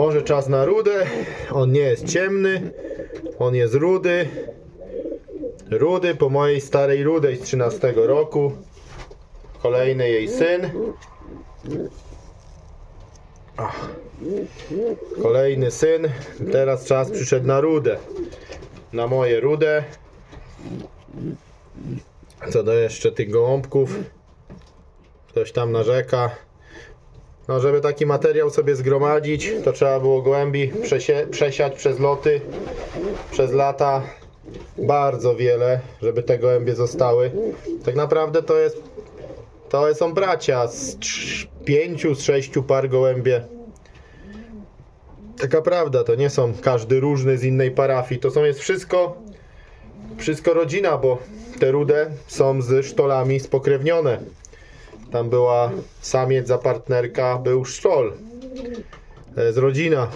Może czas na rudę. On nie jest ciemny. On jest rudy. Rudy po mojej starej rudej z 13 roku. Kolejny jej syn. Ach. Kolejny syn. Teraz czas przyszedł na rudę. Na moje rudę. Co do jeszcze tych gołąbków. Ktoś tam narzeka. No, żeby taki materiał sobie zgromadzić, to trzeba było przesie, przesiać przez loty, przez lata. Bardzo wiele, żeby te gołębie zostały. Tak naprawdę to jest. To są bracia z pięciu, z sześciu par gołębie. Taka prawda, to nie są każdy różny z innej parafii. To są jest wszystko. Wszystko rodzina, bo te rude są z sztolami spokrewnione. Tam była samiec za partnerka, był szczol. To jest rodzina.